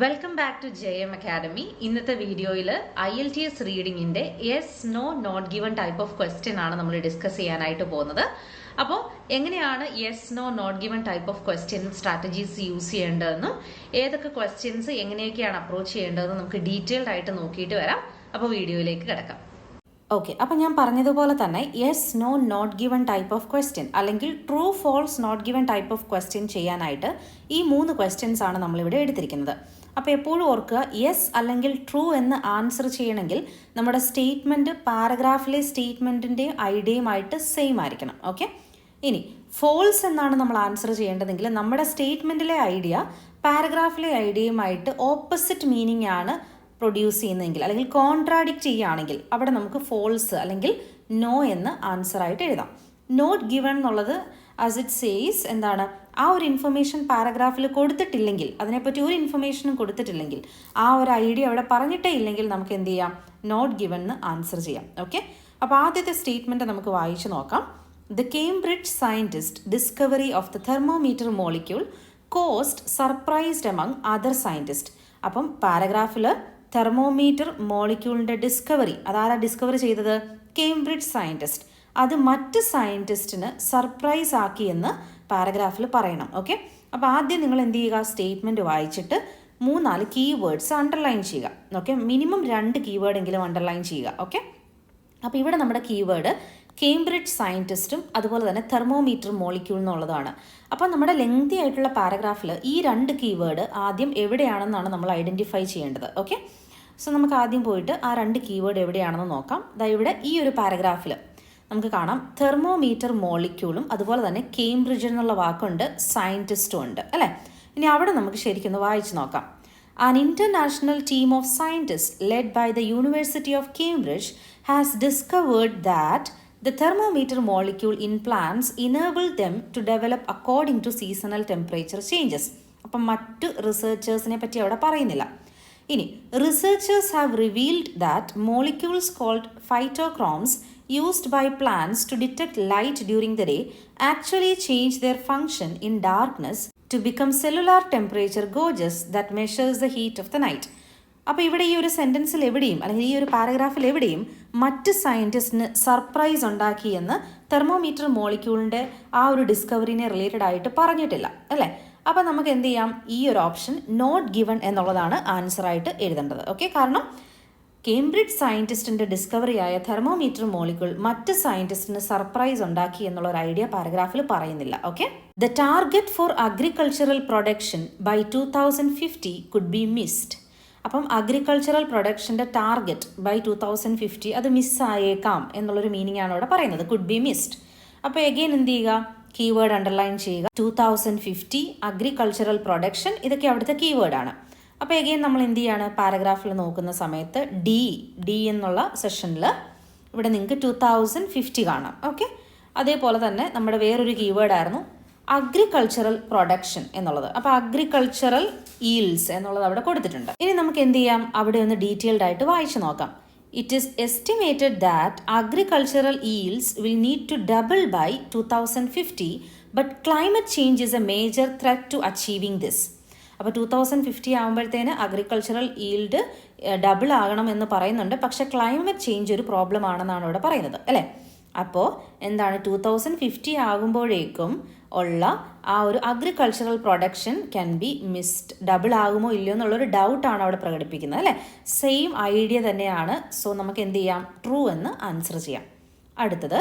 Welcome back to J M academy ഇന്നത്തെ വീഡിയോയിൽ I L T S റീഡിങ്ങിന്റെ yes no not given type of question ആണ് നമ്മൾ discuss ചെയ്യാനായിട്ട് പോകുന്നത്. അപ്പോൾ എങ്ങനെയാണ് yes no not given type of question strategies use ചെയ്യേണ്ടതെന്നും ഏതൊക്കെ ക്വസ്റ്റ്യൻസ് എങ്ങനെയൊക്കെയാണ് അപ്രോച്ച് ചെയ്യേണ്ടതെന്നും നമുക്ക് ഡീറ്റെയിൽഡ് ആയിട്ട് നോക്കിയിട്ട് വരാം. അപ്പോൾ വീഡിയോയിലേക്ക് കിടക്കാം. ഓക്കെ അപ്പം ഞാൻ പറഞ്ഞതുപോലെ തന്നെ yes no not given type of question അല്ലെങ്കിൽ true false not given type of question ചെയ്യാനായിട്ട് ഈ മൂന്ന് ക്വസ്റ്റ്യൻസ് ആണ് നമ്മളിവിടെ എടുത്തിരിക്കുന്നത്. അപ്പോൾ എപ്പോഴും ഓർക്കുക യെസ് അല്ലെങ്കിൽ ട്രൂ എന്ന് ആൻസർ ചെയ്യണമെങ്കിൽ നമ്മുടെ സ്റ്റേറ്റ്മെന്റ് പാരഗ്രാഫിലെ സ്റ്റേറ്റ്മെന്റിന്റെ ഐഡിയയുമായിട്ട് സെയിം ആയിരിക്കണം. ഓക്കെ ഇനി ഫോൾസ് എന്നാണ് നമ്മൾ ആൻസർ ചെയ്യേണ്ടതെങ്കിൽ നമ്മുടെ സ്റ്റേറ്റ്മെന്റിലെ ഐഡിയ പാരഗ്രാഫിലെ ഐഡിയയുമായിട്ട് ഓപ്പോസിറ്റ് മീനിങ് ആണ് പ്രൊഡ്യൂസ് ചെയ്യുന്നതെങ്കിൽ അല്ലെങ്കിൽ കോൺട്രാഡിക്റ്റ് ചെയ്യുകയാണെങ്കിൽ അവിടെ നമുക്ക് ഫോൾസ് അല്ലെങ്കിൽ നോ എന്ന് ആൻസർ ആയിട്ട് എഴുതാം. നോട്ട് ഗിവൺ എന്നുള്ളത് ആസ് ഇറ്റ് സേസ് എന്താണ്? ആ ഒരു ഇൻഫർമേഷൻ പാരഗ്രാഫിൽ കൊടുത്തിട്ടില്ലെങ്കിൽ അതിനെപ്പറ്റി ഒരു ഇൻഫർമേഷനും കൊടുത്തിട്ടില്ലെങ്കിൽ ആ ഒരു ഐഡിയ അവിടെ പറഞ്ഞിട്ടേ ഇല്ലെങ്കിൽ നമുക്ക് എന്ത് ചെയ്യാം? നോട്ട് ഗിവൺ എന്ന് ആൻസർ ചെയ്യാം. ഓക്കെ അപ്പോൾ ആദ്യത്തെ സ്റ്റേറ്റ്മെന്റ് നമുക്ക് വായിച്ചു നോക്കാം. The Cambridge scientist discovery of the thermometer molecule cost surprised among other scientist അപ്പം പാരഗ്രാഫിൽ തെർമോമീറ്റർ മോളിക്യൂളിന്റെ ഡിസ്കവറി അതാരാ ഡിസ്കവറി ചെയ്തത്? കേംബ്രിഡ്ജ് സയന്റിസ്റ്റ് അത് മറ്റ് സയന്റിസ്റ്റിന് സർപ്രൈസ് ആക്കിയെന്ന് പാരഗ്രാഫിൽ പറയണം. ഓക്കെ അപ്പോൾ ആദ്യം നിങ്ങൾ എന്ത് ചെയ്യുക? സ്റ്റേറ്റ്മെന്റ് വായിച്ചിട്ട് മൂന്നാൽ കീവേഡ്സ് അണ്ടർലൈൻ ചെയ്യുക. ഓക്കെ മിനിമം രണ്ട് കീവേഡെങ്കിലും അണ്ടർലൈൻ ചെയ്യുക. ഓക്കെ അപ്പോൾ ഇവിടെ നമ്മുടെ കീവേഡ് കേംബ്രിഡ്ജ് സയന്റിസ്റ്റും അതുപോലെ തന്നെ തെർമോമീറ്റർ മോളിക്യൂൾ എന്നുള്ളതാണ്. അപ്പോൾ നമ്മുടെ ലെങ്തി ആയിട്ടുള്ള പാരഗ്രാഫിൽ ഈ രണ്ട് കീവേഡ് ആദ്യം എവിടെയാണെന്നാണ് നമ്മൾ ഐഡന്റിഫൈ ചെയ്യേണ്ടത്. ഓക്കെ? സോ നമുക്ക് ആദ്യം പോയിട്ട് ആ രണ്ട് കീവേഡ് എവിടെയാണെന്ന് നോക്കാം. ദാ ഇവിടെ ഈ ഒരു പാരഗ്രാഫിൽ നമുക്ക് കാണാം. തെർമോമീറ്റർ മോളിക്യൂളും അതുപോലെ തന്നെ കേംബ്രിഡ്ജ് എന്നുള്ള വാക്കുണ്ട് സയന്റിസ്റ്റും ഉണ്ട്. അല്ലേ? ഇനി അവിടെ നമുക്ക് ശരിക്കും വായിച്ചു നോക്കാം. An international team of scientists led by the University of Cambridge has discovered that the thermometer molecule in plants enable them to develop according to seasonal temperature changes. അപ്പം മറ്റു റിസർച്ചേഴ്സിനെ പറ്റി അവിടെ പറയുന്നില്ല ഇനി researchers have revealed that molecules called phytochromes used by plants to detect light during the day actually change their function in darkness to become cellular temperature gauges that measures the heat of the night. അപ്പോൾ ഇവിടെ ഈ ഒരു സെന്റൻസിൽ എവിടെയും അല്ലെങ്കിൽ ഈ ഒരു പാരഗ്രാഫിൽ എവിടെയും മറ്റ് സയന്റിസ്റ്റിന് സർപ്രൈസ് ഉണ്ടാക്കിയെന്ന് തെർമോമീറ്റർ മോളിക്യൂളിന്റെ ആ ഒരു ഡിസ്കവറിനെ റിലേറ്റഡ് ആയിട്ട് പറഞ്ഞിട്ടില്ല അല്ലേ? അപ്പം നമുക്ക് എന്ത് ചെയ്യാം? ഈ ഒരു ഓപ്ഷൻ നോട്ട് ഗിവൺ എന്നുള്ളതാണ് ആൻസറായിട്ട് എഴുതേണ്ടത്. ഓക്കെ? കാരണം കേംബ്രിഡ്ജ് സയന്റിസ്റ്റിന്റെ ഡിസ്കവറിയായ തെർമോമീറ്റർ മോളിക്യൂൾ മറ്റ് സയന്റിസ്റ്റിന് സർപ്രൈസ് ഉണ്ടാക്കി എന്നുള്ള ഒരു ഐഡിയ പാരഗ്രാഫിൽ പറയുന്നില്ല. Okay? The target for agricultural production by two thousand fifty could be missed. അപ്പം agricultural പ്രൊഡക്ഷന്റെ target by two thousand fifty അത് മിസ്സായേക്കാം എന്നുള്ളൊരു മീനിങ് ആണ് ഇവിടെ പറയുന്നത്. കുഡ് ബി മിസ്ഡ് അപ്പോൾ എഗെയിൻ എന്ത് ചെയ്യുക? കീവേഡ് അണ്ടർലൈൻ ചെയ്യുക. Two thousand fifty agricultural production ഇതൊക്കെ അവിടുത്തെ കീവേഡാണ് അപ്പോൾ എഗെയിൻ നമ്മൾ എന്ത് ചെയ്യാണ്? പാരഗ്രാഫിൽ നോക്കുന്ന സമയത്ത് ഡി ഡി എന്നുള്ള സെഷനിൽ ഇവിടെ നിങ്ങൾക്ക് ടു തൗസൻഡ് ഫിഫ്റ്റി കാണാം. ഓക്കെ അതേപോലെ തന്നെ നമ്മുടെ വേറൊരു കീവേഡായിരുന്നു അഗ്രികൾച്ചറൽ പ്രൊഡക്ഷൻ എന്നുള്ളത്. അപ്പൊ അഗ്രികൾച്ചറൽ ഈൽസ് എന്നുള്ളത് അവിടെ കൊടുത്തിട്ടുണ്ട്. ഇനി നമുക്ക് എന്ത് ചെയ്യാം? അവിടെ ഒന്ന് ഡീറ്റെയിൽഡ് ആയിട്ട് വായിച്ചു നോക്കാം. It is estimated that agricultural yields will need to double by two thousand fifty but climate change is a major threat to achieving this അപ്പോൾ ടു തൗസൻഡ് ഫിഫ്റ്റി ആകുമ്പോഴത്തേന് അഗ്രികൾച്ചറൽ ഈൽഡ് ഡബിൾ ആകണം എന്ന് പറയുന്നുണ്ട്. പക്ഷേ climate change ഒരു problem ആണെന്നാണ് ഇവിടെ പറയുന്നത് അല്ലേ? അപ്പോൾ എന്താണ് ടു തൗസൻഡ് ഫിഫ്റ്റി ആകുമ്പോഴേക്കും ഉള്ള ആ ഒരു agricultural production can be missed double ആകുമോ ഇല്ലയോ എന്നുള്ളൊരു ഡൗട്ടാണ് അവിടെ പ്രകടിപ്പിക്കുന്നത് അല്ലേ? സെയിം ഐഡിയ തന്നെയാണ്. സോ നമുക്ക് എന്ത് ചെയ്യാം? ട്രൂ എന്ന് ആൻസർ ചെയ്യാം. അടുത്തത്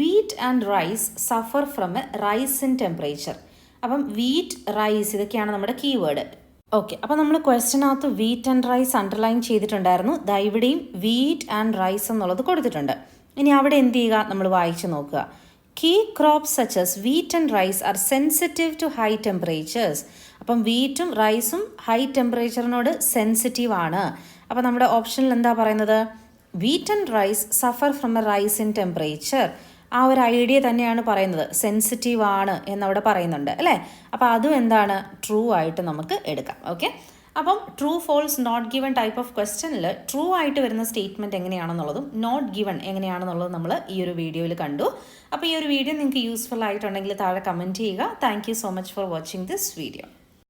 wheat and rice suffer from a rise in temperature അപ്പം വീറ്റ് റൈസ് ഇതൊക്കെയാണ് നമ്മുടെ കീവേഡ് ഓക്കെ അപ്പോൾ നമ്മൾ ക്വസ്റ്റിനകത്ത് വീറ്റ് ആൻഡ് റൈസ് അണ്ടർലൈൻ ചെയ്തിട്ടുണ്ടായിരുന്നു. ദൈവിടെയും വീറ്റ് ആൻഡ് റൈസ് എന്നുള്ളത് കൊടുത്തിട്ടുണ്ട്. ഇനി അവിടെ എന്ത് ചെയ്യുക? നമ്മൾ വായിച്ചു നോക്കുക. Key crops such as wheat and rice are sensitive to high temperatures അപ്പം വീറ്റും റൈസും ഹൈ ടെമ്പറേച്ചറിനോട് സെൻസിറ്റീവ് ആണ്. അപ്പം നമ്മുടെ ഓപ്ഷനിൽ എന്താ പറയുന്നത്? Wheat and rice suffer from a rise in temperature ആ ഒരു ഐഡിയ തന്നെയാണ് പറയുന്നത്. സെൻസിറ്റീവ് ആണ് എന്നവിടെ പറയുന്നുണ്ട് അല്ലേ? അപ്പോൾ അതും എന്താണ്? ട്രൂ ആയിട്ട് നമുക്ക് എടുക്കാം. ഓക്കെ അപ്പം true false not given type of ക്വസ്റ്റനിൽ true ആയിട്ട് വരുന്ന സ്റ്റേറ്റ്മെന്റ് എങ്ങനെയാണെന്നുള്ളതും നോട്ട് ഗിവൺ എങ്ങനെയാണെന്നുള്ളതും നമ്മൾ ഈ ഒരു വീഡിയോയിൽ കണ്ടു. അപ്പോൾ ഈ ഒരു വീഡിയോ നിങ്ങൾക്ക് യൂസ്ഫുൾ ആയിട്ടുണ്ടെങ്കിൽ താഴെ കമന്റ് ചെയ്യുക. Thank so much for watching this video